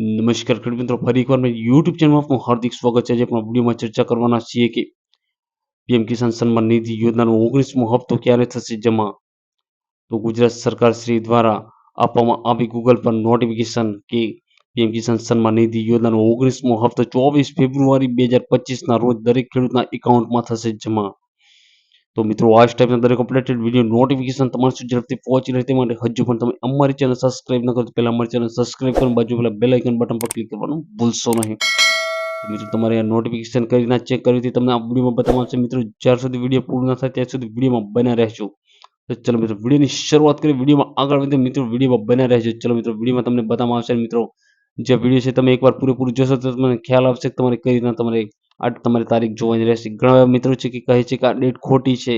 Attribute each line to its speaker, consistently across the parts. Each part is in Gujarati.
Speaker 1: નમસ્કાર ખેડૂત મિત્રો, ફરી એકવાર મેં યુટ્યુબ ચેનલમાં આપનું હાર્દિક સ્વાગત છે. આજે પણ વિડીયોમાં ચર્ચા કરવાના છીએ કે પીએમ કિસાન સન્માન નિધિ યોજનાનો ઓગણીસમો હપ્તો ક્યારે થશે? જમા તો ગુજરાત સરકાર શ્રી દ્વારા આપવામાં આવી ગૂગલ પર નોટિફિકેશન કે પીએમ કિસાન સન્માન નિધિ યોજનાનો ઓગણીસમો હપ્તો ચોવીસ ફેબ્રુઆરી બે હજાર પચીસના રોજ દરેક ખેડૂતના એકાઉન્ટમાં થશે. જમા તો મિત્રો, આ ટાઈપના દરેક અપડેટેડ વીડિયો નોટિફિકેશન તમારા સુધી ઝડપથી પહોંચી રહે તે માટે હજુ પણ તમે અમારી ચેનલ સબસ્ક્રાઇબ ન કરો તો પહેલાં અમારી ચેનલ સબસ્ક્રાઇબ કરીને બાજુ પેલા બેલ બટન પર ક્લિક કરવાનું ભૂલશો નહીં. મિત્રો, તમારે આ નોટિફિકેશન કરીને ચેક કરવી તમને આ વિડીયોમાં બતાવવામાં આવશે મિત્રો જ્યાં સુધી વીડિયો પૂર્ણ ન થાય ત્યાં સુધી વિડીયોમાં બન્યા રહેજો. તો ચલો મિત્રો, વિડીયોની શરૂઆત કરી વિડીયોમાં આગળ વધીએ. મિત્રો, વિડીયોમાં બન્યા રહેજો. ચલો મિત્રો, વિડીયોમાં તમને બતાવવામાં આવશે મિત્રો, જે વીડિયો છે તમે એકવાર પૂરેપૂરું જોશો તો તમને ખ્યાલ આવશે તમારે કઈ રીતના તમારે આ તમારી તારીખ જોવાની રહેશે. ઘણા મિત્રો છે કે કહે છે કે આ ડેટ ખોટી છે.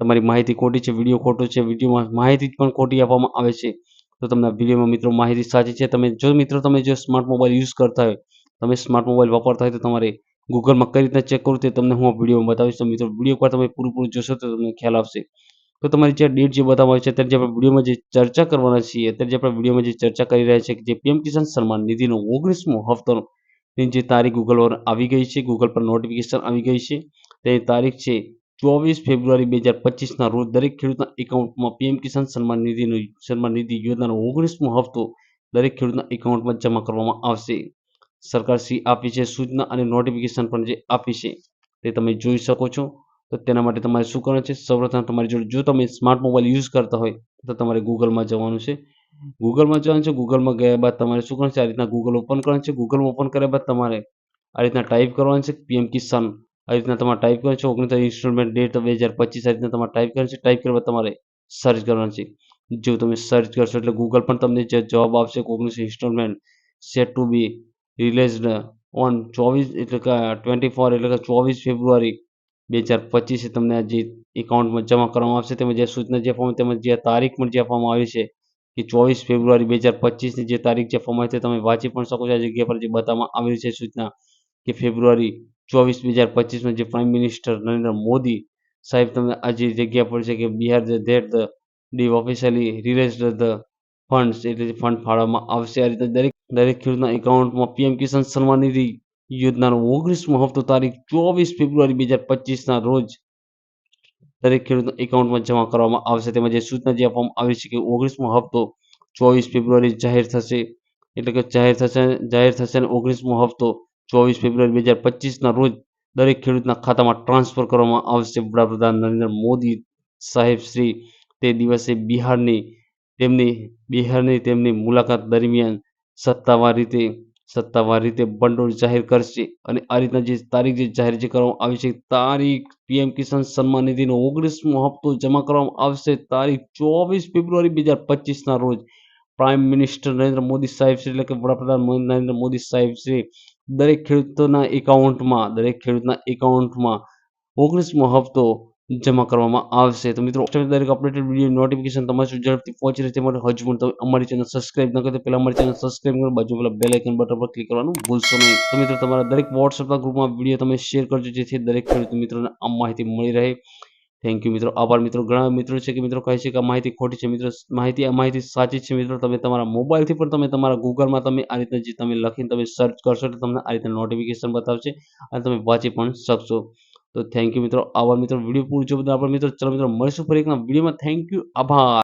Speaker 1: તમારી માહિતી ખોટી છે, વીડિયો ખોટો છે, વિડીયોમાં માહિતી પણ ખોટી આપવામાં આવે છે. તો તમને વિડીયોમાં મિત્રો માહિતી સાચી છે. તમે જો મિત્રો તમે જો સ્માર્ટ મોબાઈલ યુઝ કરતા હોય, તમે સ્માર્ટ મોબાઈલ વાપરતા હોય તો તમારે ગૂગલમાં કઈ રીતના ચેક કરું તે તમને હું વિડીયોમાં બતાવીશ. તો મિત્રો વીડિયો પર તમે પૂરું પૂરું જોશો તો તમને ખ્યાલ આવશે. તો તમારી જે ડેટ જે બતાવવામાં આવે છે, અત્યારે જે આપણે વિડીયોમાં જે ચર્ચા કરવાના છીએ, અત્યારે જે આપણે વિડીયોમાં જે ચર્ચા કરી રહ્યા છીએ કે જે પીએમ કિસાન સન્માન નિધિનો ઓગણીસમો હપ્તાનો તેની જે તારીખ ગૂગલ પર આવી ગઈ છે ગૂગલ પર નોટિફિકેશન આવી ગઈ છે તેની તારીખ છે ચોવીસ ફેબ્રુઆરી બે હજાર પચીસના રોજ દરેક ખેડૂતના એકાઉન્ટમાં પીએમ કિસાન સન્માન નિધિનો સન્માન નિધિ યોજનાનો ઓગણીસમો હપ્તો દરેક ખેડૂતના એકાઉન્ટમાં જમા કરવામાં આવશે. સરકાર શ્રી આપી છે સૂચના અને નોટિફિકેશન પણ જે આપી છે, તે તમે જોઈ શકો છો. તો તેના માટે તમારે શું કરવાનું છે? સૌપ્રથમ તમારી જોડે જો તમે સ્માર્ટ મોબાઈલ યુઝ કરતા હોય, તો તમારે ગૂગલમાં જવાનું છે. ગૂગલમાં જવાનું છે, ગૂગલમાં ગયા બાદ તમારે શું કરવાનું છે? આ રીતના ગૂગલ ઓપન કરવાનું છે ગૂગલ ઓપન કર્યા બાદ તમારે આ રીતના ટાઈપ કરવાનું છે, પીએમ કિસાન. આ રીતના તમારે ટાઈપ કરવાનું છે ઓગણીસ ઇન્સ્ટોલમેન્ટ ડેટ બે હજાર પચીસ, આ રીતના તમારે ટાઈપ કરવાનું છે, ટાઈપ કરવા તમારે સર્ચ કરવાનું છે. જો તમે સર્ચ કરશો એટલે ગૂગલ પણ તમને જે જવાબ આપશે ઓગણીસ instalment set to be released on ચોવીસ એટલે કે ટ્વેન્ટી ફોર એટલે કે ચોવીસ ફેબ્રુઆરી બે હજાર પચીસે તમને જે એકાઉન્ટમાં જમા કરવામાં આવશે તેમજ જે સૂચના જે આપવામાં તેમજ જે તારીખ પણ જે આપવામાં આવી છે કે ચોવીસ ફેબ્રુઆરી બે હજાર પચીસની જે તારીખ છે આવી છે તમે વાંચી પણ શકો છો આ જગ્યા પર જે બતાવવામાં આવી છે સૂચના કે ફેબ્રુઆરી ચોવીસ બે હજાર પચીસમાં જે પ્રાઇમ મિનિસ્ટર નરેન્દ્ર મોદી સાહેબ તમને આ જે જગ્યા પર છે કે Bihar that the D officially released the funds એટલે ફંડ ફાળવવામાં આવશે. આ રીતે દરેક દરેક ખેડૂતના એકાઉન્ટમાં પીએમ કિસાન સન્માન નિધિ યોજનાનો ઓગણીસમો હપ્તો તારીખ ચોવીસ ફેબ્રુઆરી બે હજાર પચીસના રોજ દરેક ખેડૂતના એકાઉન્ટમાં જમા કરવામાં આવશે. તેમજ જે સૂચના જે આપવામાં આવી છે કે ઓગણીસમો હપ્તો ચોવીસ ફેબ્રુઆરી જાહેર થશે. એટલે કે જાહેર થશે જાહેર થશે અને ઓગણીસમો હપ્તો ચોવીસ ફેબ્રુઆરી બે હજાર પચીસના રોજ દરેક ખેડૂતના ખાતામાં ટ્રાન્સફર કરવામાં આવશે. વડાપ્રધાન નરેન્દ્ર મોદી સાહેબ શ્રી તે દિવસે બિહારની તેમની બિહારની તેમની મુલાકાત દરમિયાન સત્તાવાર રીતે સત્તાવાર રીતે ભંડોળ જાહેર કરશે અને આ રીતના જે તારીખ જે જાહેર જે કરવામાં આવી છે, તારીખ પીએમ કિસાન સન્માન નિધિનો ઓગણીસમો હપ્તો જમા કરવામાં આવશે, તારીખ ચોવીસ ફેબ્રુઆરી બે હજાર પચીસના રોજ. પ્રાઇમ મિનિસ્ટર નરેન્દ્ર મોદી સાહેબ છે, એટલે કે વડાપ્રધાન નરેન્દ્ર મોદી સાહેબ શ્રી દરેક ખેડૂતોના એકાઉન્ટમાં, દરેક ખેડૂતના એકાઉન્ટમાં ઓગણીસમો હપ્તો જમા કરવામાં આવશે. તો મિત્રો દરેક અપડેટેડ વીડિયો નોટિફિકેશન તમારી સુધી ઝડપથી પહોંચી રહે તે માટે હજુ પણ તમે અમારી ચેનલ સબસ્ક્રાઇબ ન કરતા પહેલાં અમારી ચેનલ સબસ્ક્રાઇબ કરો. બાજુ પહેલાં બેલ બટન પર ક્લિક કરવાનું ભૂલશો નહીં. તો મિત્રો, તમારા દરેક વોટ્સએપના ગ્રુપમાં વીડિયો તમે શેર કરજો, જેથી દરેક ખેડૂત મિત્રોને આ માહિતી મળી રહે. થેન્ક યુ મિત્રો. આભાર, મિત્રો. ઘણા મિત્રો છે કે મિત્રો કહે છે કે આ માહિતી ખોટી છે. મિત્રો, માહિતી, આ માહિતી સાચી છે મિત્રો. તમે તમારા મોબાઈલથી પણ તમે તમારા ગૂગલમાં તમે આ રીતના જે તમે લખીને તમે સર્ચ કરશો તો તમને આ રીતે નોટિફિકેશન બતાવશે અને તમે વાંચી પણ શકશો. તો થેન્ક યુ મિત્રો. આવા મિત્રો. વીડિયો પૂરું જો બધા આપણા મિત્રો, ચલો મિત્રો, મળીશું ફરી એકના વિડીયોમાં થેન્ક યુ આભાર.